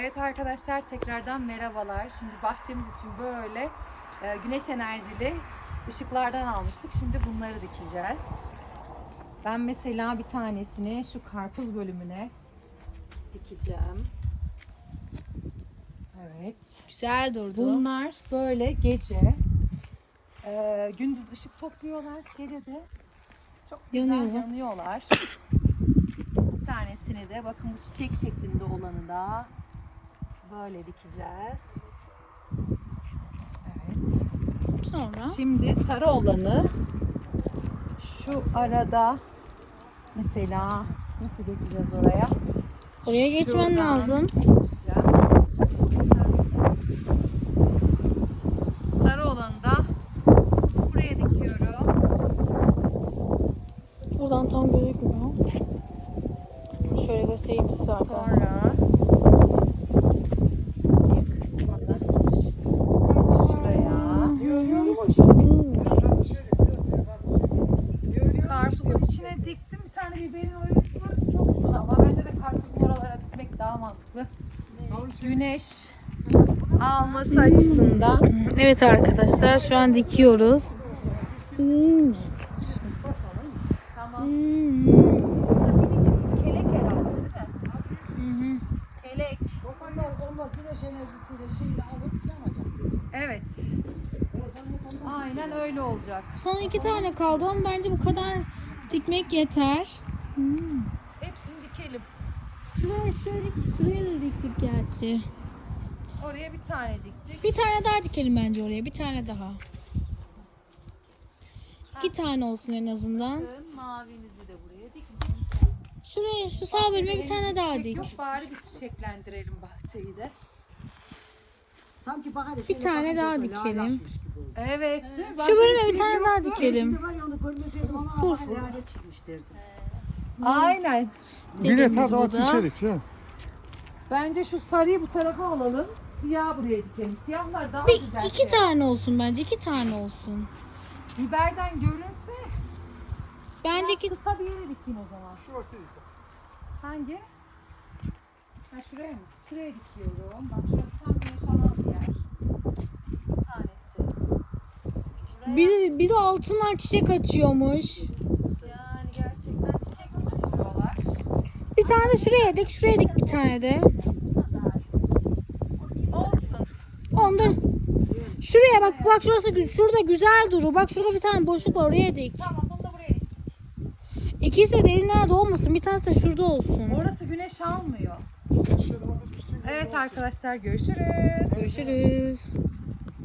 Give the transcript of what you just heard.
Evet arkadaşlar tekrardan merhabalar. Şimdi bahçemiz için böyle e, güneş enerjili ışıklardan almıştık. Şimdi bunları dikeceğiz. Ben mesela bir tanesini şu karpuz bölümüne dikeceğim. Evet. Güzel durdu. Bunlar böyle gece e, gündüz ışık topluyorlar. Gece de çok güzel Yanıyor. yanıyorlar. Bir tanesini de bakın bu çiçek şeklinde olanı da böyle dikeceğiz. Evet. Sonra Şimdi sarı olanı şu arada mesela nasıl geçeceğiz oraya? oraya geçmen Şuradan lazım. geçeceğim. Sarı olanı da buraya dikiyorum. Buradan tam gözükmüyor. Şöyle göstereyim size. Sonra bir kısmını şuraya. Karpuzun içine diktim. Bir tane biberin oraya burası çok uzun ama bence de karpuzun oralara dikmek daha mantıklı. Güneş alması açısından. Evet arkadaşlar şu an dikiyoruz. Hmm. Tamam. Hmm. Kelek herhalde değil mi? Hı hı. Kelek. Onlar, onlar güneş enerjisiyle şeyle alıp yanacak. Evet. Aynen öyle olacak. Son iki tane kaldı ama bence bu kadar dikmek yeter. Hmm. Hepsini dikelim. Şuraya, dik, şuraya da diktik gerçi. Oraya bir tane diktik. Bir tane daha dikelim bence oraya. Bir tane daha. İki tane olsun en azından. Bakın mavimizi de buraya diktik. Şuraya şu sağ bölüme bir tane daha Çiçek dik. Yok bari biz çiçeklendirelim bahçeyi de. Sanki hele Bir şöyle tane daha dikelim. Evet. Şu bölüme bir tane daha dikelim. Şimdi var ya onu görmeseydim ona Dur. ama lale çıkmış derdim. Aynen. Dediğimiz Bilet bu at da. içerik ya. Bence şu sarıyı bu tarafa alalım. Siyah buraya dikelim. Siyahlar daha Bir, güzel. iki şey. tane olsun bence. iki tane olsun. Biberden görünse Bence iki... kısa bir yere dikeyim o zaman. Hangi? Ha şuraya mı? Şuraya dikiyorum. Bak şurası tam güneş alan bir yer. Bir tanesi. Şuraya. Bir, bir de altından çiçek açıyormuş. Yani gerçekten çiçek mi tutuyorlar? Bir tane şuraya dik, şuraya dik bir tane de. Olsun. Onda şuraya bak bak şurası şurada güzel durur. Bak şurada bir tane boşluk var oraya dik. Tamam bunu da buraya dik. İkisi de derinlerde olmasın. Bir tanesi de şurada olsun. Orası güneş almıyor. Evet arkadaşlar görüşürüz. Görüşürüz.